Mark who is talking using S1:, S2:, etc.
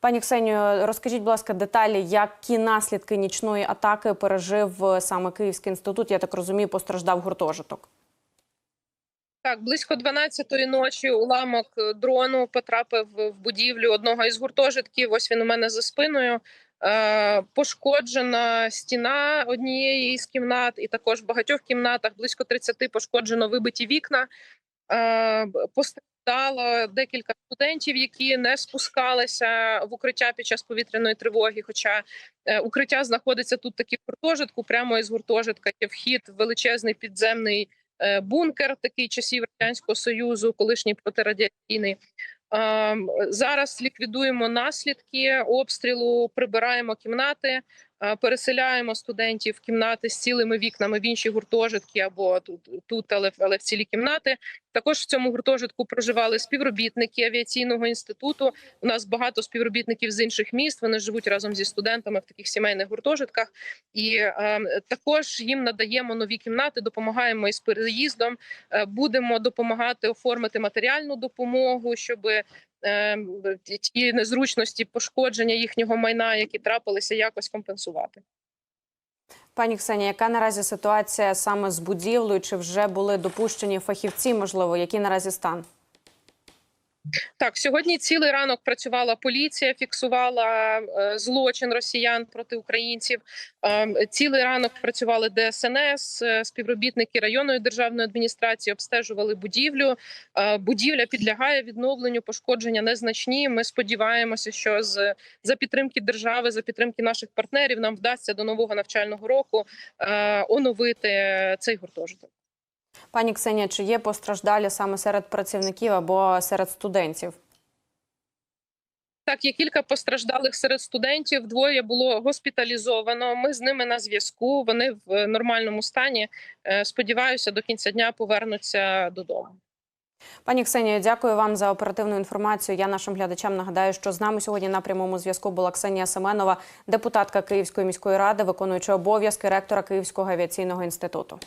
S1: Пані Ксенію, розкажіть, будь ласка, деталі, які наслідки нічної атаки пережив е, саме Київський інститут. Я так розумію, постраждав гуртожиток.
S2: Так, близько 12-ї ночі уламок е, дрону потрапив в будівлю одного із гуртожитків. Ось він у мене за спиною. Е, Пошкоджена стіна однієї із кімнат, і також в багатьох кімнатах близько 30 пошкоджено вибиті вікна. Постраждало декілька студентів, які не спускалися в укриття під час повітряної тривоги. Хоча е, укриття знаходиться тут таки в гуртожитку, прямо із гуртожитка є вхід в величезний підземний е, бункер, такий часів радянського союзу, колишній протирадіаційний. Зараз ліквідуємо наслідки обстрілу, прибираємо кімнати, переселяємо студентів в кімнати з цілими вікнами в інші гуртожитки або тут, тут але, але в цілі кімнати. Також в цьому гуртожитку проживали співробітники авіаційного інституту. У нас багато співробітників з інших міст. Вони живуть разом зі студентами в таких сімейних гуртожитках, і е, також їм надаємо нові кімнати, допомагаємо із переїздом. Е, Будемо допомагати оформити матеріальну допомогу, щоб е, ті незручності пошкодження їхнього майна, які трапилися, якось компенсувати.
S1: Пані Ксенія, яка наразі ситуація саме з будівлею? Чи вже були допущені фахівці? Можливо, який наразі стан?
S2: Так, сьогодні цілий ранок працювала поліція, фіксувала е, злочин росіян проти українців. Е, цілий ранок працювали ДСНС, е, співробітники районної державної адміністрації обстежували будівлю. Будівля підлягає відновленню, пошкодження незначні. Ми сподіваємося, що з за підтримки держави, за підтримки наших партнерів, нам вдасться до нового навчального року оновити цей гуртожиток.
S1: Пані Ксенія, чи є постраждалі саме серед працівників або серед студентів?
S2: Так, є кілька постраждалих серед студентів. Двоє було госпіталізовано. Ми з ними на зв'язку. Вони в нормальному стані. Е, Сподіваюся, до кінця дня повернуться додому.
S1: Пані Ксенія, дякую вам за оперативну інформацію. Я нашим глядачам нагадаю, що з нами сьогодні на прямому зв'язку була Ксенія Семенова, депутатка Київської міської ради, виконуюча обов'язки ректора Київського авіаційного інституту.